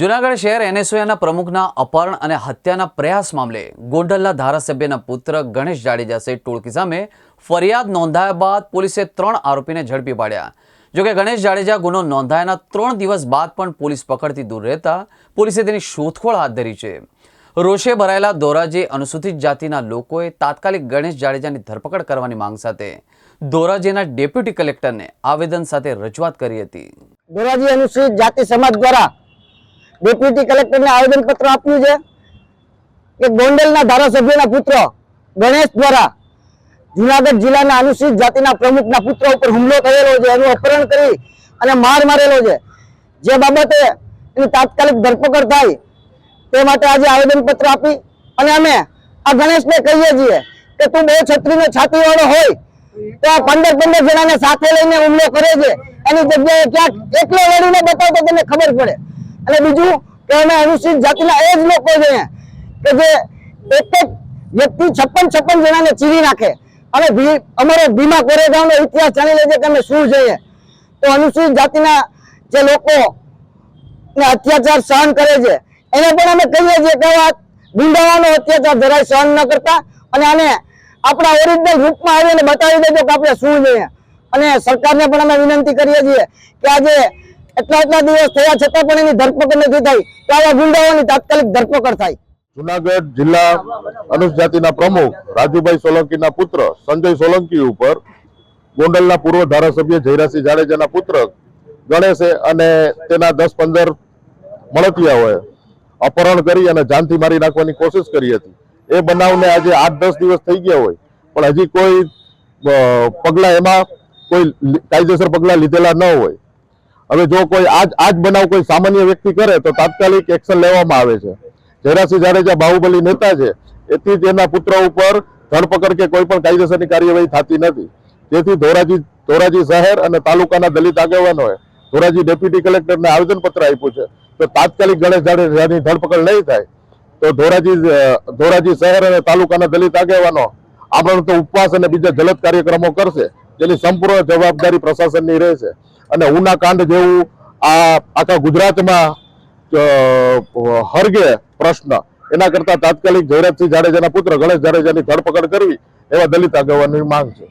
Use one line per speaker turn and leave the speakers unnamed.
જુનાગઢ શહેર એનએસઓના પ્રમુખના અપહરણ અને હત્યાના પ્રયાસ મામલે ગોંડલના ધારાસભ્યના પુત્ર ગણેશ જાડેજા ટોળકી સામે ફરિયાદ નોંધાયા બાદ પોલીસે ત્રણ આરોપીને ઝડપી પાડ્યા. જોકે ગણેશ જાડેજા ગુનો નોંધાયાના ત્રણ દિવસ બાદ પણ પોલીસ પકડથી દૂર રહેતા પોલીસે તેની શોધખોળ હાથ ધરી છે. રોષે ભરાયેલા ધોરાજી અનુસૂચિત જાતિના લોકોએ તાત્કાલિક ગણેશ જાડેજાની ધરપકડ કરવાની માંગ સાથે ધોરાજીના ડેપ્યુટી કલેક્ટરને આવેદન સાથે રજૂઆત કરી હતી.
ધોરાજી અનુસૂચિત જાતિ સમાજ દ્વારા ડેપ્યુટી કલેક્ટરને આવેદનપત્ર આપ્યું છે. કે ગોંડલના ધારાસભ્યના પુત્ર, ગણેશ દ્વારા જુનાગઢ જિલ્લાના અનુસૂચિત જાતિના પ્રમુખના પુત્ર ઉપર હુમલો થયેલો છે. એનું અપહરણ કરી અને માર મારેલો છે. જે બાબતે એની તાત્કાલિક ધરપકડ થાય તે માટે આજે આવેદનપત્ર આપી અને અમે આ ગણેશને કહીએ છીએ કે તું બહુ છત્રીનો છાતીવાળો હોય તો આ પંદર પંદર જણાને સાથે લઈને હુમલો કરે છે. એની જગ્યાએ ક્યાંક એકલો લડીને બતાવતો તમને ખબર પડે. અને બીજું કે અમે અનુસૂચિત જાતિના એ જ લોકો છે કે જે એક એક વ્યક્તિ છપ્પન છપ્પન જણાને ચીરી નાખે. ભી- અમારો ભીમા કોરેગાંવનો ઇતિહાસ જાણી લેજે કે અમે શું જોઈએ. તો અનુસૂચિત જાતિના જે લોકો અત્યાચાર સહન કરે છે, એને પણ અમે કહીએ છીએ કે વાત ગુંડાવાનો અત્યાચાર જરાય સહન ન કરતા અને આને આપણા ઓરિજિનલ રૂપમાં આવીને બતાવી દેજો કે આપણે શું જોઈએ. અને સરકારને પણ અમે વિનંતી કરીએ છીએ કે આજે એટલા એટલા દિવસ થયા છતાં પણ એની ધરપકડ નથી થઈ. તો આવા ગુંડાઓની તાત્કાલિક ધરપકડ થાય.
જુનાગઢ જિલ્લા અનુસૂચિત જાતિના પ્રમુખ રાજુભાઈ સોલંકીના પુત્ર સંજય સોલંકી ઉપર ગોંડલના પૂર્વ ધારાસભ્ય જયરાસિંહ જાડેજાના પુત્ર ગણેશે અને તેના દસ પંદર મળતિયાઓએ અપહરણ કરી અને જાનથી મારી નાખવાની કોશિશ કરી હતી. એ બનાવને આજે આઠ દસ દિવસ થઈ ગયા હોય. પણ હજી કોઈ પગલાં એમાં કોઈ કાયદેસર પગલાં લીધેલા ન હોય. હવે જો કોઈ આજ આજ બનાવ કોઈ સામાન્ય વ્યક્તિ કરે તો તાત્કાલિક એક્શન લેવામાં આવે છે. જયરાસિંહ જાડેજા બાહુબલી નેતા છે, એથી તેના પુત્ર ઉપર ધરપકડ કે કોઈ પણ કાયદેસરની કાર્યવાહી થતી નથી. તેથી ધોરાજી ધોરાજી શહેર અને તાલુકાના દલિત આગેવાનોએ ધોરાજી ડેપ્યુટી કલેક્ટરને આવેદનપત્ર આપ્યું છે. તો તાત્કાલિક ગણેશ જાડેજાની ધરપકડ નહીં થાય, તો ધોરાજી ધોરાજી શહેર અને તાલુકાના દલિત આગેવાનો આપણે તો ઉપવાસ અને બીજા જલદ કાર્યક્રમો કરશે, જેની સંપૂર્ણ જવાબદારી પ્રશાસનની રહેશે. અને ઉના કાંડ જેવું આ આખા ગુજરાતમાં હરગે પ્રશ્ન. એના કરતા તાત્કાલિક જયરાજસિંહ જાડેજાના પુત્ર ગણેશ જાડેજાની ધરપકડ કરવી એવા દલિત આગેવાનની માંગ છે.